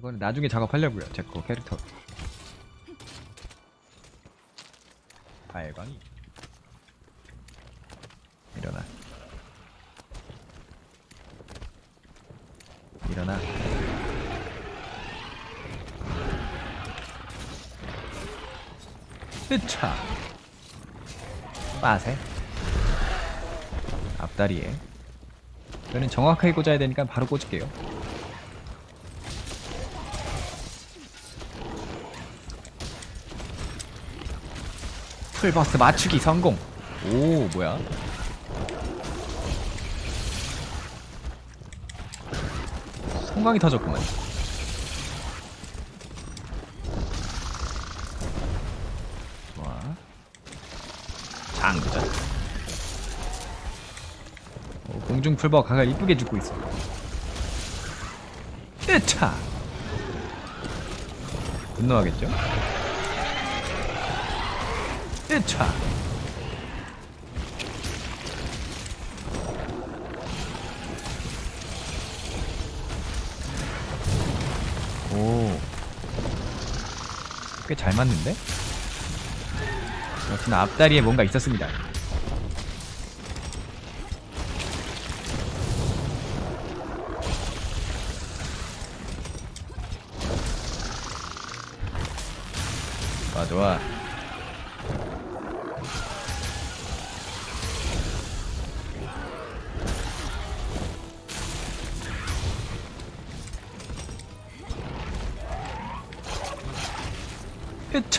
그거는 나중에 작업하려고요. 제 거 캐릭터. 발광이 일어나. 일어나. 으차. 빠세. 앞다리에. 저는 정확하게 꽂아야 되니까 바로 꽂을게요. 풀버스 맞추기 성공. 오 뭐야? 성광이 터졌구만. 좋아. 장전. 오, 공중 풀버 각을 이쁘게 죽고 있어. 으차. 분노하겠죠? 으차. 오. 꽤 잘 맞는데? 역시나 앞다리에 뭔가 있었습니다. 좋아 좋아.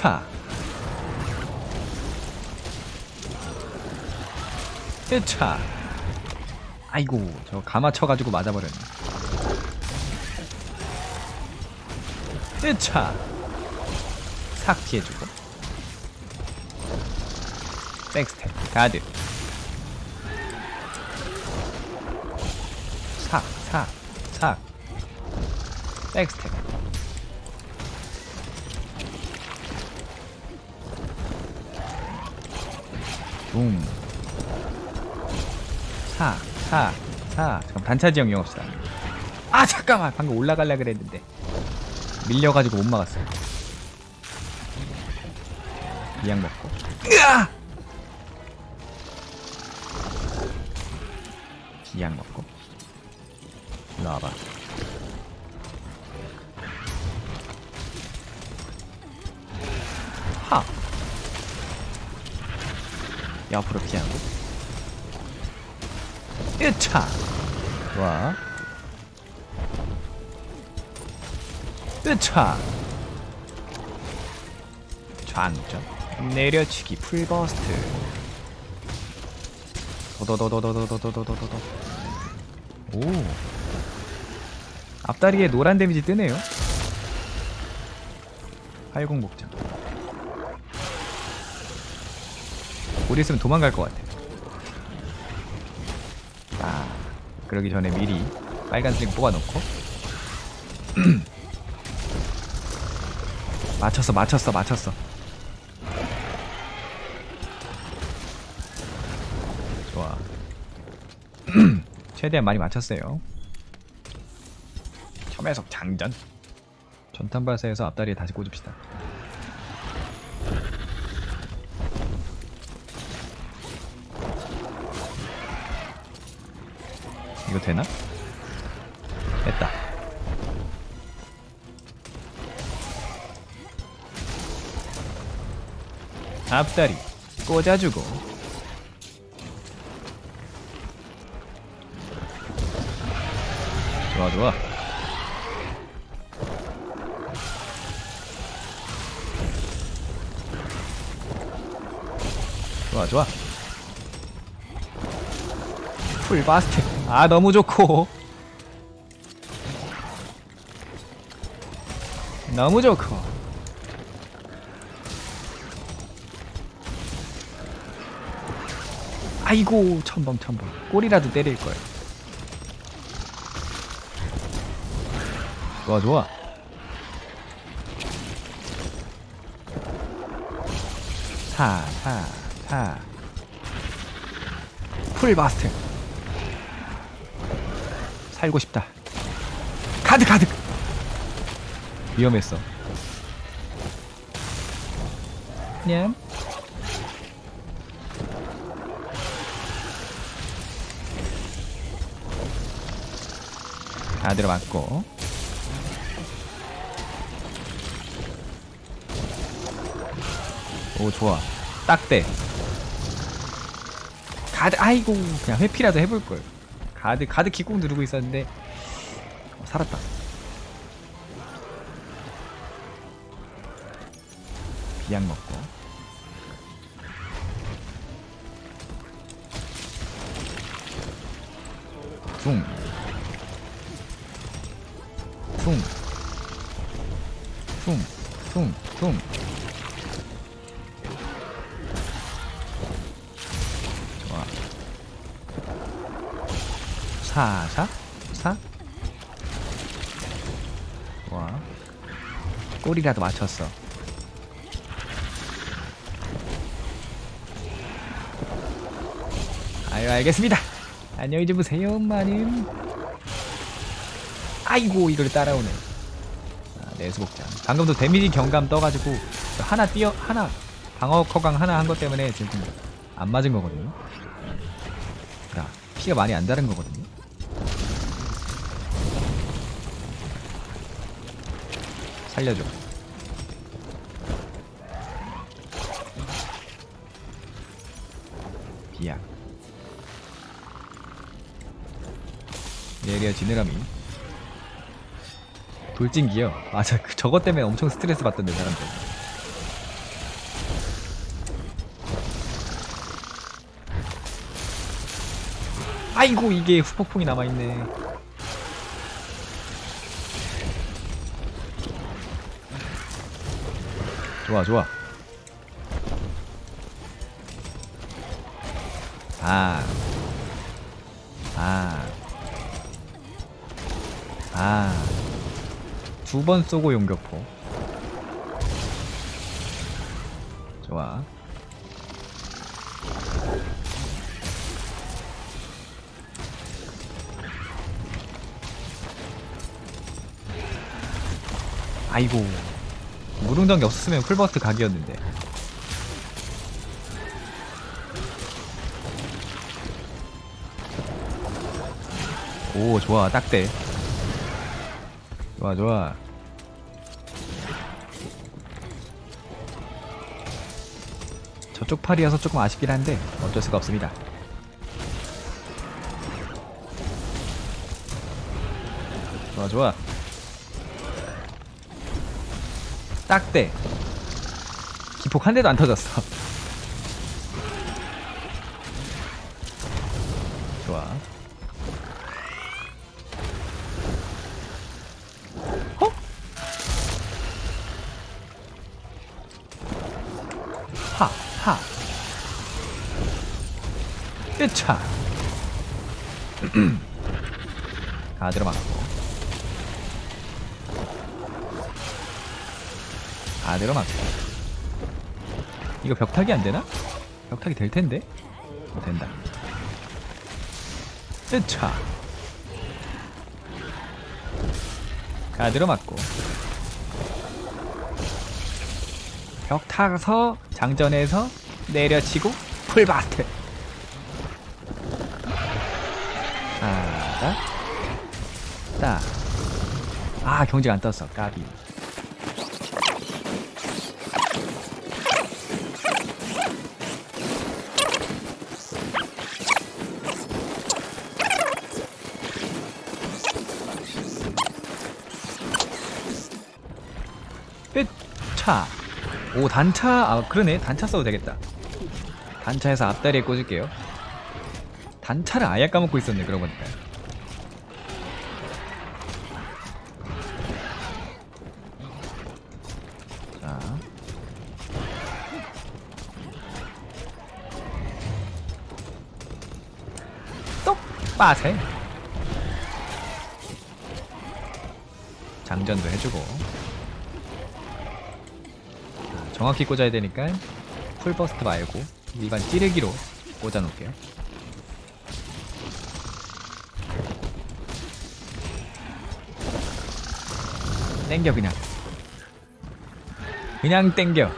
으차. 으차. 아이고, 저 가마 쳐가지고 맞아버렸네. 으차. 삭 피해주고. 백스텝, 가드. 삭, 삭, 삭. 백스텝. 붐. 사, 사, 사. 잠깐 단차 지형 이용합시다. 아 잠깐만 방금 올라갈라 그랬는데 밀려가지고 못 막았어요. 이약 먹고. 으아! 이약 먹고. 일로 와봐. 옆으로 피하고. 으차. 좋아. 으차. 좌안전. 내려치기 풀버스트. 도도도도도도도도도도도. 오. 앞다리에 노란 데미지 뜨네요. 활공 목장. 곧 있으면 도망갈 것 같아. 아, 그러기 전에 미리 빨간 슬링 뽑아놓고 맞췄어, 맞췄어, 맞췄어. 좋아. 최대한 많이 맞췄어요. 첨해석 장전. 전탄발사에서 앞다리에 다시 꽂읍시다. 이거 되나? 됐다. 앞다리 꽂아주고 좋아 좋아 좋아 좋아 풀 바스트 아 너무 좋고. 너무 좋고. 아이고 첨벙 첨벙 꼬리라도 때릴 걸. 좋아 좋아. 사사사 풀바스트 살고 싶다 가득 가득 위험했어. 냠. 다 들어맞고. 오 좋아. 딱대. 가드 아이고 그냥 회피라도 해볼 걸. 가드 가드 기꼭 누르고 있었는데 어, 살았다. 비약 먹고. 퉁. 퉁. 퉁. 퉁. 퉁. 좋 사, 사? 사? 좋아. 꼬리라도 맞췄어. 아유, 알겠습니다. 안녕히 주무세요, 엄마님. 아이고, 이걸 따라오네. 아, 내수복장. 방금도 데미지 경감 떠가지고, 하나 뛰어, 하나, 방어 커강 하나 한 것 때문에 지금 안 맞은 거거든요. 야, 피가 많이 안 다른 거거든요. 살려줘. 비약. 내려 지느러미. 돌진기요. 맞아, 그 저것 때문에 엄청 스트레스 받던데 사람들. 아이고 이게 후폭풍이 남아있네. 좋아 좋아. 아. 아. 아. 두 번 쏘고 용격포. 좋아. 아이고. 무릉정이 없었으면 풀버스트 각이었는데. 오, 좋아. 딱대. 좋아, 좋아. 저쪽 팔이어서 조금 아쉽긴 한데 어쩔 수가 없습니다. 좋아, 좋아. 딱대. 기폭 한 대도 안 터졌어. 좋아. 어? 하, 하. 으차. 가드로 맞고. 가드로 맞고. 이거 벽타기 안 되나? 벽타기 될 텐데? 어, 된다. 으차. 가드로 맞고. 벽 타서 장전해서 내려치고 풀바트. 하나, 따. 아 경직 안 떴어. 까비. 끝차. 오 단차. 아 그러네. 단차 써도 되겠다. 단차에서 앞다리에 꽂을게요. 단차를 아예 까먹고 있었네 그러고 보니까. 자. 똑! 빠세. 장전도 해주고. 자, 정확히 꽂아야 되니까 풀버스트 말고 일반 찌르기로 꽂아놓을게요. 땡겨 그냥. 그냥 땡겨.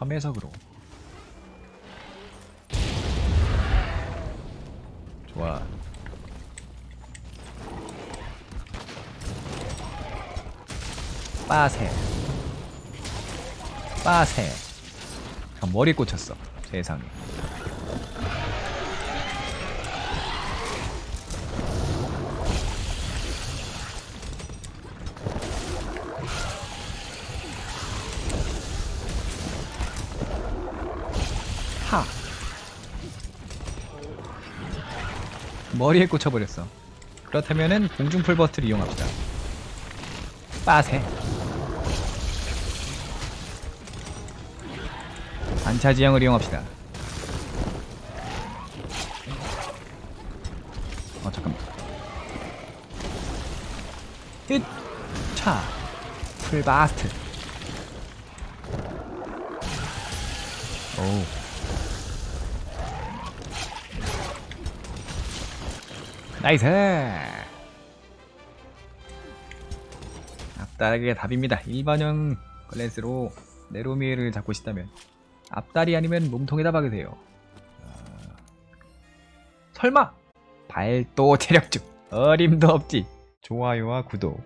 다시 첨해석으로. 좋아. 빠세. 빠세. 아, 머리 꽂혔어. 세상에. 하. 머리에 꽂혀버렸어. 그렇다면은 공중풀 버튼을 이용합시다. 빠세. 반차 지형을 이용합시다. 어 잠깐만. 잇! 차! 풀바스트. 오. 나이스! 앞다리가 답입니다. 일반형 클래스로 네로미를 잡고 싶다면 앞다리 아니면 몸통에다 박으세요. 아, 설마 발도 체력 중 어림도 없지. 좋아요와 구독